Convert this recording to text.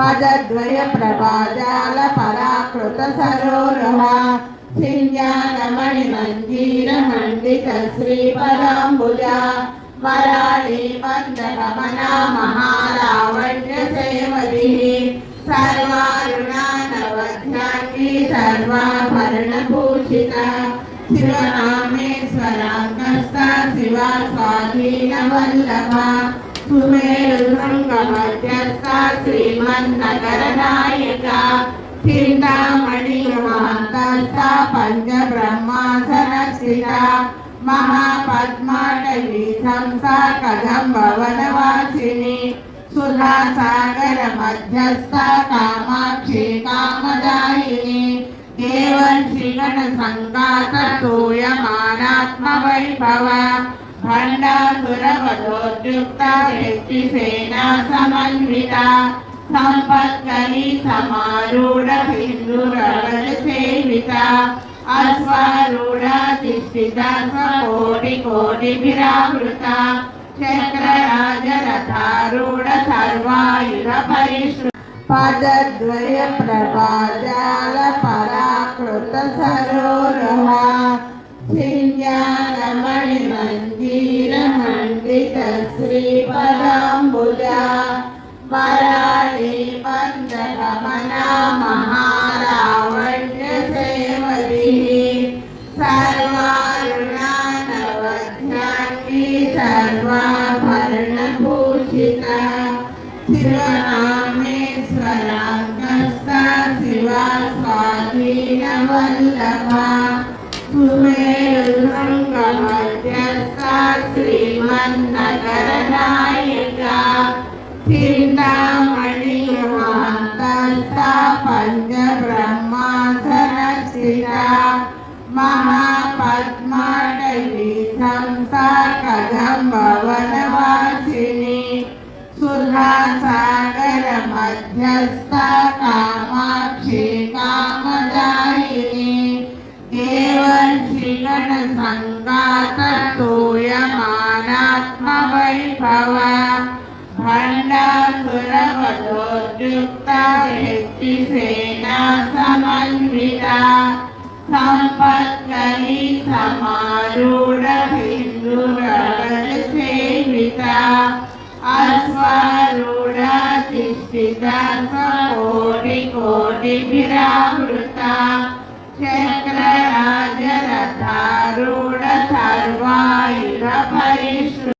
పదద్వయ ప్రభాజాల పరాకృత సరోరహ సింజానమణి మంజీర మండిత శ్రీపదాంబుజ వరాళి మందగమనా మహారావణ్య సేవది సర్వారుణానవధ్యాన్ని సర్వాభరణభూషిత శివరామేశ్వరాంగస్త శివ స్వాధీన వల్లభ సుమేరు శృంగమధ్యస్థ శ్రీమన్నగర నాయక చింతామణి పంచ బ్రహ్మాసన స్థిత మహాపద్మాటవీ సంస్థ కదంబ వనవాసిని సుధా సాగర మధ్యస్థ కామాక్షి కామదాయిని దేవర్షి శ్రీగణ సంఘాత తోయమానాత్మ వైభవ భండాసురవధోద్యుక్త శక్తి సేనా సమన్విత సంపత్కరి సమారూఢ సింధురవర సేవిత అశ్వారూఢ తిష్ఠిత కోటి కోటి విరావృత చక్రరాజ రథారూఢ సర్వాయుధ పరిశ్రు పదద్వయ ప్రభాజాల పరాకృత సరోరహ సింజాన శ్రీపదాంబుజ వరాళి వందన మహారావణ్య సేవది సర్వారుణానవధ్యాన్ని సర్వాభరణభూషిత శివరామేశ్వరాంగస్త శివ స్వాధీన వల్లభ तुमने दुल्हन का मध्यस्था श्रीमन नगर नायिका चिंतामणि महातंता पंच ब्रह्मासन स्थिता महापद्माटवी संसा कदम भवनवासिनी सुधा सागर मध्यस्था దేవర్షి గణ సంగాత భండాసురవధోద్యుక్త శక్తి సేనా సమన్విత సంపత్కలి సమారూఢ హిందురగణ సేవిత అశ్వారూఢ తిష్ఠిత కోటి కోటి విరావృత చక్రరాజ రథారూఢ సర్వాయుధ పరిష్